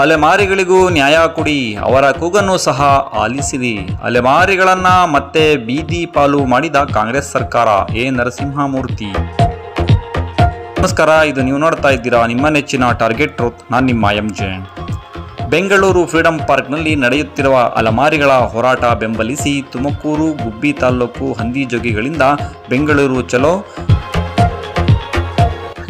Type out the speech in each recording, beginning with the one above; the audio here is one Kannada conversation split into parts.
ಅಲೆಮಾರಿಗಳಿಗೂ ನ್ಯಾಯ ಕೊಡಿ, ಅವರ ಕೂಗನ್ನು ಸಹ ಆಲಿಸಿರಿ. ಅಲೆಮಾರಿಗಳನ್ನ ಮತ್ತೆ ಬೀದಿ ಪಾಲು ಮಾಡಿದ ಕಾಂಗ್ರೆಸ್ ಸರ್ಕಾರ, ಎ. ನರಸಿಂಹಮೂರ್ತಿ. ನಮಸ್ಕಾರ, ಇದು ನೀವು ನೋಡ್ತಾ ಇದ್ದೀರಾ ನಿಮ್ಮ ನೆಚ್ಚಿನ ಟಾರ್ಗೆಟ್ ಟ್ರೂತ್. ನಾನು ನಿಮ್ಮ ಎಂ. ಜೆ. ಬೆಂಗಳೂರು ಫ್ರೀಡಂ ಪಾರ್ಕ್ನಲ್ಲಿ ನಡೆಯುತ್ತಿರುವ ಅಲಮಾರಿಗಳ ಹೋರಾಟ ಬೆಂಬಲಿಸಿ ತುಮಕೂರು, ಗುಬ್ಬಿ ತಾಲೂಕು ಹಂದಿ ಹಂದಿಜೋಗಿಗಳಿಂದ ಬೆಂಗಳೂರು ಚಲೋ.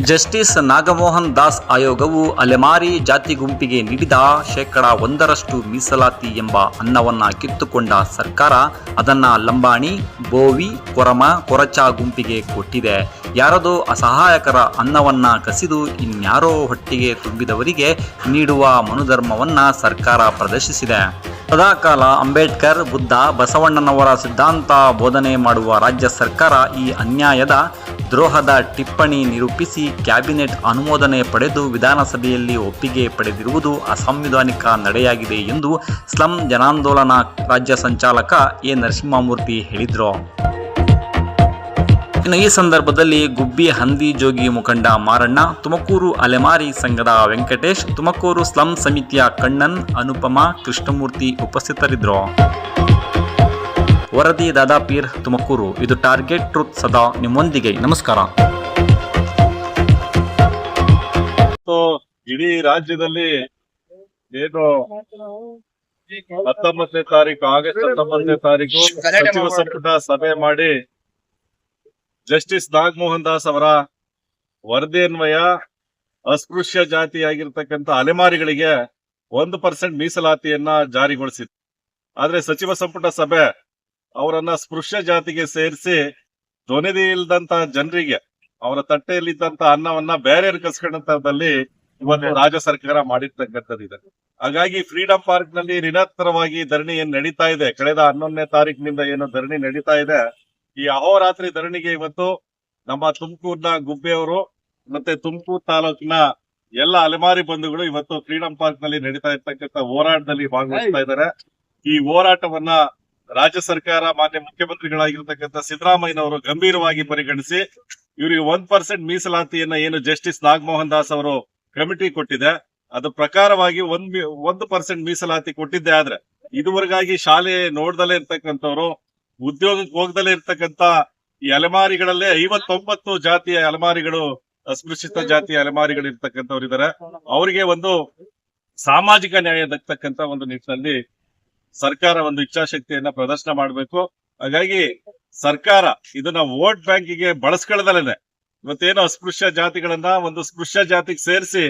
ಜಸ್ಟಿಸ್ ನಾಗಮೋಹನ್ ದಾಸ್ ಆಯೋಗವು ಅಲೆಮಾರಿ ಜಾತಿ ಗುಂಪಿಗೆ ನೀಡಿದ ಶೇಕಡ ಒಂದರಷ್ಟು ಮೀಸಲಾತಿ ಎಂಬ ಅನ್ನವನ್ನ ಕಿತ್ತುಕೊಂಡ ಸರ್ಕಾರ ಅದನ್ನ ಲಂಬಾಣಿ, ಬೋವಿ, ಕೊರಮ, ಕೊರಚ ಗುಂಪಿಗೆ ಕೊಟ್ಟಿದೆ. ಯಾರದೋ ಅಸಹಾಯಕರ ಅನ್ನವನ್ನ ಕಸಿದು ಇನ್ಯಾರೋ ಹೊಟ್ಟಿಗೆ ತುಂಬಿದವರಿಗೆ ನೀಡುವ ಮನುಧರ್ಮವನ್ನ ಸರ್ಕಾರ ಪ್ರದರ್ಶಿಸಿದೆ. ಸದಾಕಾಲ ಅಂಬೇಡ್ಕರ್, ಬುದ್ಧ, ಬಸವಣ್ಣನವರ ಸಿದ್ಧಾಂತ ಬೋಧನೆ ಮಾಡುವ ರಾಜ್ಯ ಸರ್ಕಾರ ಈ ಅನ್ಯಾಯದ ದ್ರೋಹದ ಟಿಪ್ಪಣಿ ನಿರೂಪಿಸಿ ಕ್ಯಾಬಿನೆಟ್ ಅನುಮೋದನೆ ಪಡೆದು ವಿಧಾನಸಭೆಯಲ್ಲಿ ಒಪ್ಪಿಗೆ ಪಡೆದಿರುವುದು ಅಸಂವಿಧಾನಿಕ ನಡೆಯಾಗಿದೆ ಎಂದು ಸ್ಲಂ ಜನಾಂದೋಲನ ರಾಜ್ಯ ಸಂಚಾಲಕ ಎ. ನರಸಿಂಹಮೂರ್ತಿ ಹೇಳಿದರು. ಇನ್ನು ಈ ಸಂದರ್ಭದಲ್ಲಿ ಗುಬ್ಬಿ ಹಂದಿ ಜೋಗಿ ಮುಖಂಡ ಮಾರಣ್ಣ, ತುಮಕೂರು ಅಲೆಮಾರಿ ಸಂಘದ ವೆಂಕಟೇಶ್, ತುಮಕೂರು ಸ್ಲಂ ಸಮಿತಿಯ ಕಣ್ಣನ್, ಅನುಪಮ, ಕೃಷ್ಣಮೂರ್ತಿ ಉಪಸ್ಥಿತರಿದ್ದರು ವರದಿ ದಾದಾ ಪೀರ್ ತುಮಕೂರು. ಇದು ಟಾರ್ಗೆಟ್ ಟ್ರೂತ್ ಸದಾ ನಿಮ್ಮೊಂದಿಗೆ. ನಮಸ್ಕಾರ. ಇಡೀ ರಾಜ್ಯದಲ್ಲಿ ಏನು ಹತ್ತೊಂಬತ್ತನೇ ತಾರೀಕು, ಆಗಸ್ಟ್ ಹತ್ತೊಂಬತ್ತನೇ ತಾರೀಕು ಸಚಿವ ಸಂಪುಟ ಸಭೆ ಮಾಡಿ ಜಸ್ಟಿಸ್ ನಾಗಮೋಹನ್ ದಾಸ್ ಅವರ ವರದಿ ಅನ್ವಯ ಅಸ್ಪೃಶ್ಯ ಜಾತಿಯಾಗಿರ್ತಕ್ಕಂಥ ಅಲೆಮಾರಿಗಳಿಗೆ ಒಂದು ಪರ್ಸೆಂಟ್ ಮೀಸಲಾತಿಯನ್ನ ಜಾರಿಗೊಳಿಸಿತ್ತು. ಆದ್ರೆ ಸಚಿವ ಸಂಪುಟ ಸಭೆ ಅವರನ್ನ ಸ್ಪೃಶ್ಯ ಜಾತಿಗೆ ಸೇರಿಸಿ ಧ್ವನಿದಿ ಇಲ್ದಂತ ಜನರಿಗೆ ಅವರ ತಟ್ಟೆಯಲ್ಲಿದ್ದಂತ ಅನ್ನವನ್ನ ಬೇರೆ ಕಸ್ಕೊಂಡಂತದಲ್ಲಿ ಇವತ್ತು ರಾಜ್ಯ ಸರ್ಕಾರ ಮಾಡಿರ್ತಕ್ಕಂಥದ್ದಿದೆ. ಹಾಗಾಗಿ ಫ್ರೀಡಂ ಪಾರ್ಕ್ನಲ್ಲಿ ನಿರಂತರವಾಗಿ ಧರಣಿ ಏನ್ ನಡೀತಾ ಇದೆ ಕಳೆದ ಹನ್ನೊಂದನೇ ತಾರೀಕಿನಿಂದ ಏನು ಧರಣಿ ನಡೀತಾ ಇದೆ ಈ ಅಹೋರಾತ್ರಿ ಧರಣಿಗೆ ಇವತ್ತು ನಮ್ಮ ತುಮಕೂರಿನ ಗುಬ್ಬೆಯವರು ಮತ್ತೆ ತುಮಕೂರು ತಾಲೂಕಿನ ಎಲ್ಲ ಅಲೆಮಾರಿ ಬಂಧುಗಳು ಇವತ್ತು ಫ್ರೀಡಂ ಪಾರ್ಕ್ನಲ್ಲಿ ನಡೀತಾ ಇರ್ತಕ್ಕಂಥ ಹೋರಾಟದಲ್ಲಿ ಭಾಗವಹಿಸ್ತಾ ಇದ್ದಾರೆ. ಈ ಹೋರಾಟವನ್ನ ರಾಜ್ಯ ಸರ್ಕಾರ ಮಾನ್ಯ ಮುಖ್ಯಮಂತ್ರಿಗಳಾಗಿರ್ತಕ್ಕಂಥ ಸಿದ್ದರಾಮಯ್ಯನವರು ಗಂಭೀರವಾಗಿ ಪರಿಗಣಿಸಿ, ಇವರಿಗೆ ಒಂದ್ ಪರ್ಸೆಂಟ್ ಮೀಸಲಾತಿಯನ್ನ ಏನು ಜಸ್ಟಿಸ್ ನಾಗಮೋಹನ್ ದಾಸ್ ಅವರು ಕಮಿಟಿ ಕೊಟ್ಟಿದೆ. ಅದ್ರ ಪ್ರಕಾರವಾಗಿ ಒಂದ್ ಒಂದು ಪರ್ಸೆಂಟ್ ಮೀಸಲಾತಿ ಕೊಟ್ಟಿದ್ದೆ ಆದ್ರೆ, ಇದುವರೆಗಾಗಿ ಶಾಲೆ ನೋಡ್ದಲೇ ಇರ್ತಕ್ಕಂಥವ್ರು, ಉದ್ಯೋಗಕ್ಕೆ ಹೋಗ್ದಲೇ ಇರ್ತಕ್ಕಂಥ ಈ ಅಲೆಮಾರಿಗಳಲ್ಲೇ ಐವತ್ತೊಂಬತ್ತು ಜಾತಿಯ ಅಲೆಮಾರಿಗಳು, ಅಸ್ಪೃಶ್ಯತ ಜಾತಿಯ ಅಲೆಮಾರಿಗಳು ಇರ್ತಕ್ಕಂಥವ್ರು ಇದಾರೆ ಅವರಿಗೆ ಒಂದು ಸಾಮಾಜಿಕ ನ್ಯಾಯ ದಕ್ಕತಕ್ಕಂತ ಒಂದು ನಿಟ್ಟಿನಲ್ಲಿ ಸರ್ಕಾರ ಒಂದು ಇಚ್ಛಾಶಕ್ತಿಯನ್ನ ಪ್ರದರ್ಶನ ಮಾಡಬೇಕು. ಹಾಗಾಗಿ ಸರ್ಕಾರ ಇದನ್ನ ವೋಟ್ ಬ್ಯಾಂಕಿಗೆ ಬಳಸ್ಕೊಳ್ಳದಲ್ಲೇನೆ. ಇವತ್ತೇನು ಅಸ್ಪೃಶ್ಯ ಜಾತಿಗಳನ್ನ ಒಂದು ಸ್ಪೃಶ್ಯ ಜಾತಿಗೆ ಸೇರಿಸಿ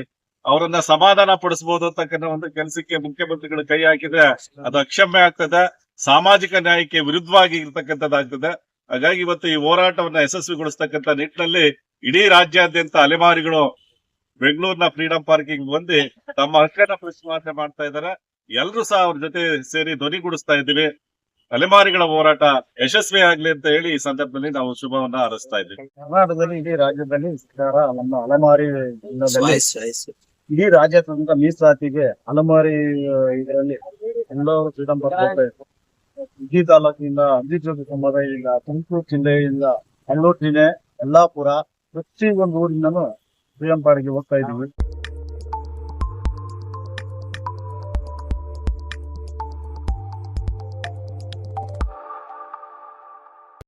ಅವರನ್ನ ಸಮಾಧಾನ ಪಡಿಸಬಹುದು ಅಂತಕ್ಕಂಥ ಒಂದು ಕೆಲಸಕ್ಕೆ ಮುಖ್ಯಮಂತ್ರಿಗಳು ಕೈ ಹಾಕಿದ್ರೆ ಅದು ಅಕ್ಷಮ್ಯ ಆಗ್ತದೆ. ಸಾಮಾಜಿಕ ನ್ಯಾಯಕ್ಕೆ ವಿರುದ್ಧವಾಗಿ ಇರ್ತಕ್ಕಂಥದ್ದಾಗ್ತದೆ ಹಾಗಾಗಿ ಇವತ್ತು ಈ ಹೋರಾಟವನ್ನ ಯಶಸ್ವಿಗೊಳಿಸ್ತಕ್ಕಂಥ ನಿಟ್ಟಿನಲ್ಲಿ ಇಡೀ ರಾಜ್ಯಾದ್ಯಂತ ಅಲೆಮಾರಿಗಳು ಬೆಂಗಳೂರಿನ ಫ್ರೀಡಂ ಪಾರ್ಕಿಂಗ್ ಬಂದು ತಮ್ಮ ಹಕ್ಕನ್ನ ಪ್ರತಿಪಾದನೆ ಮಾಡ್ತಾ ಇದ್ದಾರೆ. ಎಲ್ಲರೂ ಸಹ ಅವ್ರ ಜೊತೆ ಸೇರಿ ಧ್ವನಿಗೂಡಿಸ್ತಾ ಇದ್ದೀವಿ. ಅಲೆಮಾರಿಗಳ ಹೋರಾಟ ಯಶಸ್ವಿ ಆಗ್ಲಿ ಅಂತ ಹೇಳಿ ಈ ಸಂದರ್ಭದಲ್ಲಿ ನಾವು ಶುಭವನ್ನ ಹಾರಸ್ತಾ ಇದ್ದೀವಿ. ಕರ್ನಾಟಕದಲ್ಲಿ ಇಡೀ ರಾಜ್ಯದಲ್ಲಿ ಸರ್ಕಾರ ನಮ್ಮ ಅಲೆಮಾರಿ ಇಡೀ ರಾಜ್ಯಾದ್ಯಂತ ಮೀಸಲಾತಿಗೆ ಅಲೆಮಾರಿ ಇದರಲ್ಲಿ ಎಲ್ಲರೂ ಫ್ರೀಡಂ ಬರ್ತಾರೆ ಇಡೀ ತಾಲೂಕಿನಿಂದ ಅಂದಿಜೋಗಿ ಸಮುದಾಯದಿಂದ ತುಮಕೂರು ಜಿಲ್ಲೆಯಿಂದ ಹಳ್ಳೂರು ಜಿಲ್ಲೆ ಯಲ್ಲಾಪುರ ಪ್ರತಿ ಒಂದು ಊರಿಂದನೂ ಫ್ರೀಡಂ ಪಾರ್ಕ್ಗೆ ಹೋಗ್ತಾ ಇದೀವಿ